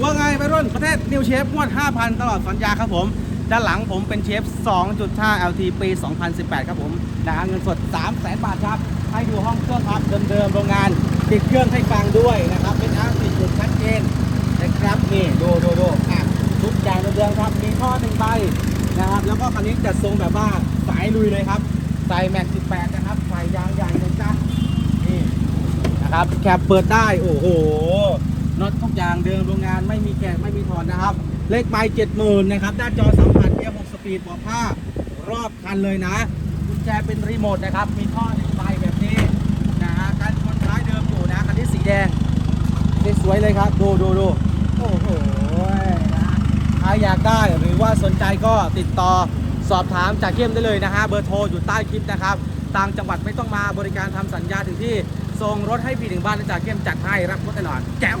ว่าไงไปรุ่นประเทศนิวเชฟงวด 5,000 ตลอดสัญญาครับผม ด้านหลังผมเป็นเชฟ 2.5 LT ปี 2018 ครับผมนะเงินสด 3 0 0 0 0 0บาทครับ ให้ดูห้องเครื่องครับเดิมๆโรงงาน ติดเครื่องให้ฟังด้วยนะครับ เป็นอาร์ติดจุดชัดเจนนะครับ นี่ดูดูดูอะทุกอย่างเดิมๆครับ มีท่อหนึ่งใบนะครับ แล้วก็คันนี้จัดทรงแบบว่าสายลุยเลยครับใส่แม็ก 18 นะครับใส่ยางใหญ่เลยจ้ะนี่นะครับ แคปเปิดได้ โอ้โห น็อตทุกอย่างเดิมโรงงานไม่มีแกะไม่มีถอดนะครับ เลขใบเจ็ดหมื่นนะครับหน้าจอสัมผัสเกียร์หกสปีดบอกผ้ารอบคันเลยนะกุญแจเป็นรีโมทนะครับ มีท่อหนึ่งใบแบบนี้นะฮะการชนท้ายเดิมอยู่นะคันนี้สีแดงสวยเลยครับ ดูดูดูโอ้โหนะใครอยากได้หรือว่าสนใจก็ติดต่อสอบถามจากเข้มได้เลยนะฮะเบอร์โทรอยู่ใต้คลิปนะครับต่างจังหวัดไม่ต้องมาบริการทำสัญญาถึงที่ส่งรถให้ฟรีถึงบ้านนะจากเข้มจัดให้รับรถตลอดแก้ว